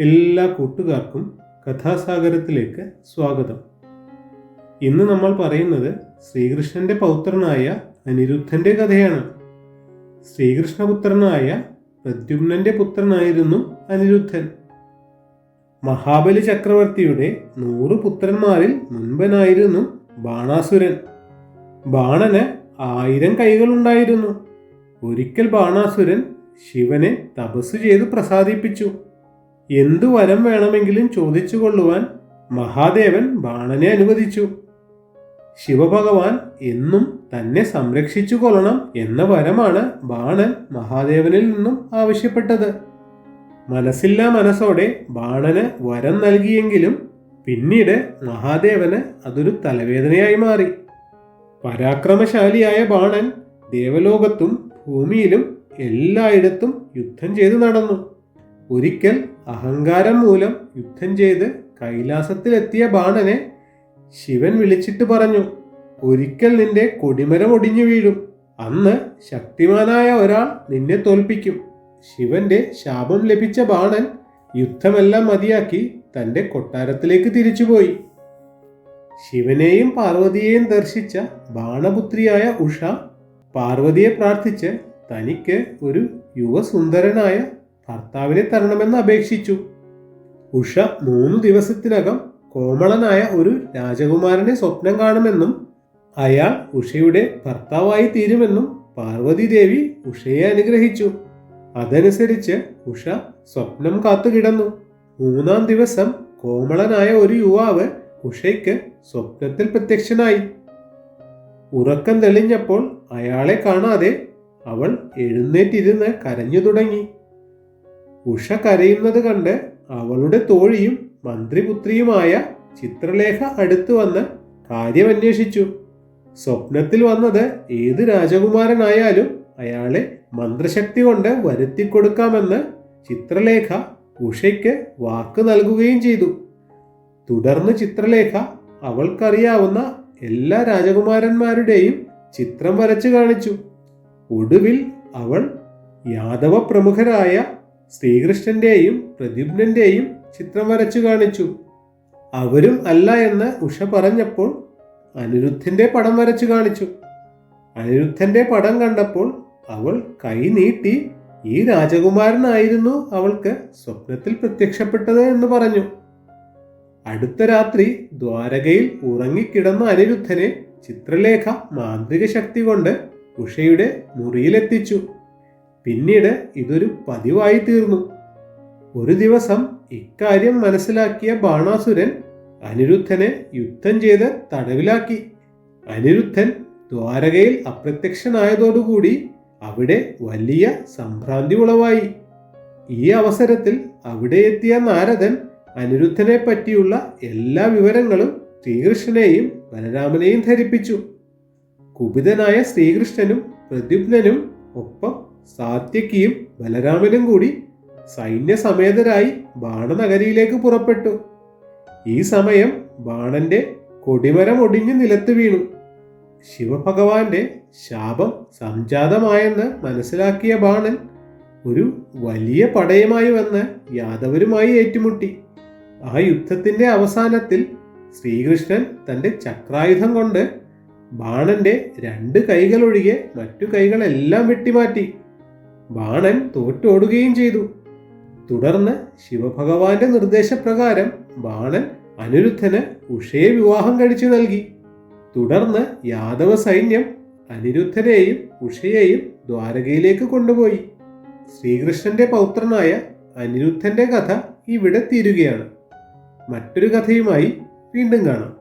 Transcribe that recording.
എല്ലാ കൂട്ടുകാർക്കും കഥാസാഗരത്തിലേക്ക് സ്വാഗതം. ഇന്ന് നമ്മൾ പറയുന്നത് ശ്രീകൃഷ്ണന്റെ പൗത്രനായ അനിരുദ്ധന്റെ കഥയാണ്. ശ്രീകൃഷ്ണപുത്രനായ പ്രദ്യുമ്നന്റെ പുത്രനായിരുന്നു അനിരുദ്ധൻ. മഹാബലി ചക്രവർത്തിയുടെ നൂറ് പുത്രന്മാരിൽ മുൻപനായിരുന്നു ബാണാസുരൻ. ബാണന് ആയിരം കൈകളുണ്ടായിരുന്നു. ഒരിക്കൽ ബാണാസുരൻ ശിവനെ തപസ് ചെയ്ത് പ്രസാദിപ്പിച്ചു. എന്തു വരം വേണമെങ്കിലും ചോദിച്ചു കൊള്ളുവാൻ മഹാദേവൻ ബാണനെ അനുവദിച്ചു. ശിവഭഗവാൻ എന്നും തന്നെ സംരക്ഷിച്ചു കൊള്ളണം എന്ന വരമാണ് ബാണൻ മഹാദേവനിൽ നിന്നും ആവശ്യപ്പെട്ടത്. മനസ്സില്ലാ മനസ്സോടെ ബാണന് വരം നൽകിയെങ്കിലും പിന്നീട് മഹാദേവന് അതൊരു തലവേദനയായി മാറി. പരാക്രമശാലിയായ ബാണൻ ദേവലോകത്തും ഭൂമിയിലും എല്ലായിടത്തും യുദ്ധം ചെയ്തു നടന്നു. ഒരിക്കൽ അഹങ്കാരം മൂലം യുദ്ധം ചെയ്ത് കൈലാസത്തിലെത്തിയ ബാണനെ ശിവൻ വിളിച്ചിട്ട് പറഞ്ഞു ഒരിക്കൽ നിന്റെ കൊടിമരം ഒടിഞ്ഞു വീഴും. അന്ന് ശക്തിമാനായ ഒരാൾ നിന്നെ തോൽപ്പിക്കും. ശിവന്റെ ശാപം ലഭിച്ച ബാണൻ യുദ്ധമെല്ലാം മതിയാക്കി തന്റെ കൊട്ടാരത്തിലേക്ക് തിരിച്ചുപോയി. ശിവനെയും പാർവതിയെയും ദർശിച്ച ബാണപുത്രിയായ ഉഷ പാർവതിയെ പ്രാർത്ഥിച്ച് തനിക്ക് ഒരു യുവസുന്ദരനായ ഭർത്താവിനെ തരണമെന്ന് അപേക്ഷിച്ചു. ഉഷ മൂന്ന് ദിവസത്തിനകം കോമളനായ ഒരു രാജകുമാരനെ സ്വപ്നം കാണുമെന്നും അയാൾ ഉഷയുടെ ഭർത്താവായി തീരുമെന്നും പാർവതി ദേവി ഉഷയെ അനുഗ്രഹിച്ചു. അതനുസരിച്ച് ഉഷ സ്വപ്നം കാത്തുകിടന്നു. മൂന്നാം ദിവസം കോമളനായ ഒരു യുവാവ് ഉഷയ്ക്ക് സ്വപ്നത്തിൽ പ്രത്യക്ഷനായി. ഉറക്കം തെളിഞ്ഞപ്പോൾ അയാളെ കാണാതെ അവൾ എഴുന്നേറ്റിരുന്ന് കരഞ്ഞു തുടങ്ങി. ഉഷ കരയുന്നത് കണ്ട് അവളുടെ തോഴിയും മന്ത്രിപുത്രിയുമായ ചിത്രലേഖ അടുത്തു വന്ന് കാര്യമന്വേഷിച്ചു. സ്വപ്നത്തിൽ വന്നത് ഏത് രാജകുമാരനായാലും അയാളെ മന്ത്രശക്തി കൊണ്ട് വരുത്തിക്കൊടുക്കാമെന്ന് ചിത്രലേഖ ഉഷയ്ക്ക് വാക്ക് നൽകുകയും ചെയ്തു. തുടർന്ന് ചിത്രലേഖ അവൾക്കറിയാവുന്ന എല്ലാ രാജകുമാരന്മാരുടെയും ചിത്രം വരച്ചു കാണിച്ചു. ഒടുവിൽ അവൾ യാദവ പ്രമുഖരായ ശ്രീകൃഷ്ണന്റെയും പ്രദ്യുമ്നന്റെയും ചിത്രം വരച്ചു കാണിച്ചു. അവരും അല്ല എന്ന് ഉഷ പറഞ്ഞപ്പോൾ അനിരുദ്ധന്റെ പടം വരച്ചു കാണിച്ചു. അനിരുദ്ധന്റെ പടം കണ്ടപ്പോൾ അവൾ കൈ നീട്ടി ഈ രാജകുമാരനായിരുന്നു അവൾക്ക് സ്വപ്നത്തിൽ പ്രത്യക്ഷപ്പെട്ടത് എന്ന് പറഞ്ഞു. അടുത്ത രാത്രി ദ്വാരകയിൽ ഉറങ്ങിക്കിടന്ന അനിരുദ്ധനെ ചിത്രലേഖ മാന്ത്രിക ശക്തി കൊണ്ട് ഉഷയുടെ മുറിയിലെത്തിച്ചു. പിന്നീട് ഇതൊരു പതിവായി തീർന്നു. ഒരു ദിവസം ഇക്കാര്യം മനസ്സിലാക്കിയ ബാണാസുരൻ അനിരുദ്ധനെ യുദ്ധം ചെയ്ത് തടവിലാക്കി. അനിരുദ്ധൻ ദ്വാരകയിൽ അപ്രത്യക്ഷനായതോടുകൂടി അവിടെ വലിയ സംഭ്രാന്തി ഉളവായി. ഈ അവസരത്തിൽ അവിടെ എത്തിയ നാരദൻ അനിരുദ്ധനെ പറ്റിയുള്ള എല്ലാ വിവരങ്ങളും ശ്രീകൃഷ്ണനെയും ബലരാമനെയും ധരിപ്പിച്ചു. കുപിതനായ ശ്രീകൃഷ്ണനും പ്രദ്യുപ്നനും ഒപ്പം സാത്യക്കിയും ബലരാമനും കൂടി സൈന്യസമേതരായി ബാണനഗരിയിലേക്ക് പുറപ്പെട്ടു. ഈ സമയം ബാണന്റെ കൊടിമരം ഒടിഞ്ഞു നിലത്ത് വീണു. ശിവഭഗവാന്റെ ശാപം സംജാതമായെന്ന് മനസ്സിലാക്കിയ ബാണൻ ഒരു വലിയ പടയുമായി വന്ന് യാദവരുമായി ഏറ്റുമുട്ടി. ആ യുദ്ധത്തിന്റെ അവസാനത്തിൽ ശ്രീകൃഷ്ണൻ തന്റെ ചക്രായുധം കൊണ്ട് ബാണന്റെ രണ്ട് കൈകളൊഴികെ മറ്റു കൈകളെല്ലാം വെട്ടിമാറ്റി. ബാണൻ തോറ്റോടുകയും ചെയ്തു. തുടർന്ന് ശിവഭഗവാന്റെ നിർദ്ദേശപ്രകാരം ബാണൻ അനിരുദ്ധന് ഉഷയെ വിവാഹം കഴിച്ചു നൽകി. തുടർന്ന് യാദവ സൈന്യം അനിരുദ്ധനെയും ഉഷയെയും ദ്വാരകയിലേക്ക് കൊണ്ടുപോയി. ശ്രീകൃഷ്ണന്റെ പൗത്രനായ അനിരുദ്ധന്റെ കഥ ഇവിടെ തീരുകയാണ്. മറ്റൊരു കഥയുമായി വീണ്ടും കാണാം.